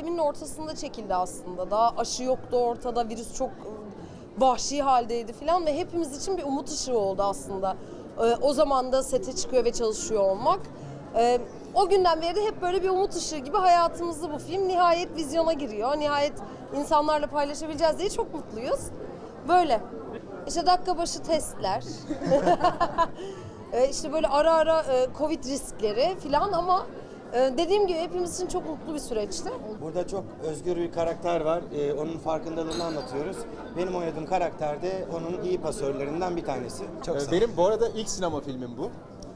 Pandeminin ortasında çekildi aslında. Daha aşı yoktu ortada, virüs çok ıı, vahşi haldeydi falan ve hepimiz için bir umut ışığı oldu aslında. Ee, O zaman da sete çıkıyor ve çalışıyor olmak. Ee, O günden beri de hep böyle bir umut ışığı gibi hayatımızda bu film nihayet vizyona giriyor. Nihayet insanlarla paylaşabileceğiz diye çok mutluyuz. Böyle. İşte dakika başı testler. Ee, işte böyle ara ara e, Covid riskleri falan ama e, dediğim gibi hepimiz için çok mutlu bir süreçti. Burada çok özgür bir karakter var. Ee, onun farkındalığını anlatıyoruz. Benim oynadığım karakter de onun iyi pasörlerinden bir tanesi. Çok Ee, sağ ol. Benim bu arada ilk sinema filmim bu.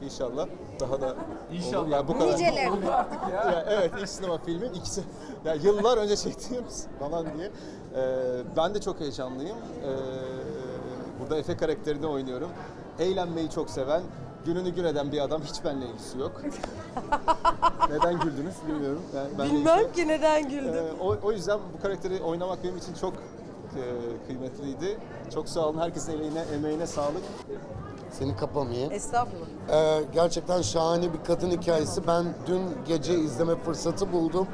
İnşallah. Daha da İnşallah. Yani bu kadar. Nicelerine. Ya, evet ilk sinema filmim. İkisi ya yıllar önce çektiğim falan diye. Ee, ben de çok heyecanlıyım. Ee, burada Efe karakterini oynuyorum. Eğlenmeyi çok seven, gününü gün eden bir adam. Hiç benimle ilgisi yok. Neden güldünüz bilmiyorum. Yani ilgisi Bilmem ki neden güldüm. Ee, o, o yüzden bu karakteri oynamak benim için çok e, kıymetliydi. Çok sağ olun. Herkesin emeğine, emeğine sağlık. Seni kapamayayım. Estağfurullah. Ee, gerçekten şahane bir kadın hikayesi. Ben dün gece izleme fırsatı buldum.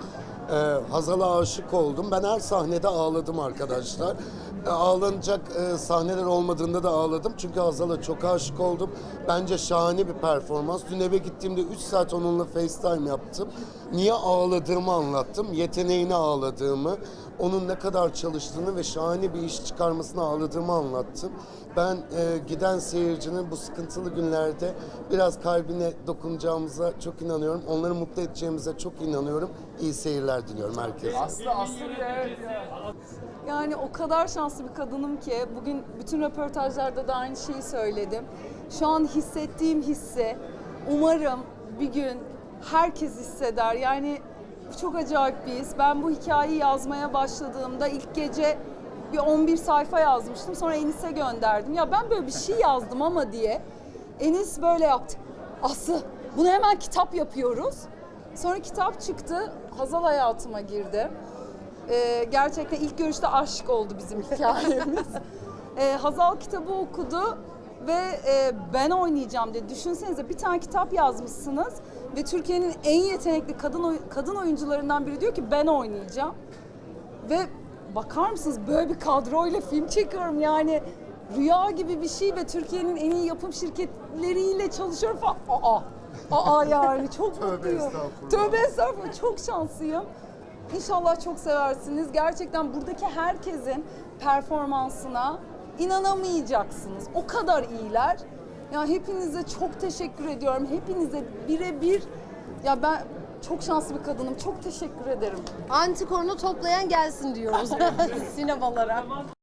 Ee, Hazal'a aşık oldum. Ben her sahnede ağladım arkadaşlar. Ee, ağlanacak e, sahneler olmadığında da ağladım. Çünkü Hazal'a çok aşık oldum. Bence şahane bir performans. Dün eve gittiğimde 3 saat onunla FaceTime yaptım. Niye ağladığımı anlattım. Yeteneğine ağladığımı, onun ne kadar çalıştığını ve şahane bir iş çıkarmasına ağladığımı anlattım. Ben e, giden seyircinin bu sıkıntılı günlerde biraz kalbine dokunacağımıza çok inanıyorum. Onları mutlu edeceğimize çok inanıyorum. İyi seyirler diliyorum herkese. Yani o kadar şanslı bir kadınım ki bugün bütün röportajlarda da aynı şeyi söyledim. Şu an hissettiğim hissi umarım bir gün herkes hisseder. Yani çok acayip bir his. Ben bu hikayeyi yazmaya başladığımda ilk gece bir 11 sayfa yazmıştım. Sonra Enis'e gönderdim. Ya ben böyle bir şey yazdım ama diye. Enis böyle yaptı. Aslı bunu hemen kitap yapıyoruz. Sonra kitap çıktı. Hazal hayatıma girdi. Ee, gerçekten ilk görüşte aşk oldu bizim hikayemiz. Ee, Hazal kitabı okudu ve e, ben oynayacağım dedi. Düşünsenize bir tane kitap yazmışsınız ve Türkiye'nin en yetenekli kadın kadın oyuncularından biri diyor ki ben oynayacağım. Ve bakar mısınız böyle bir kadroyla film çekiyorum yani rüya gibi bir şey ve Türkiye'nin en iyi yapım şirketleriyle çalışıyorum falan. Aa, aa yani çok mutluyum. Tövbe estağfurullah çok şanslıyım. İnşallah çok seversiniz. Gerçekten buradaki herkesin performansına inanamayacaksınız. O kadar iyiler. Ya hepinize çok teşekkür ediyorum. Hepinize birebir ya ben çok şanslı bir kadınım. Çok teşekkür ederim. Antikornu toplayan gelsin diyoruz sinemalara.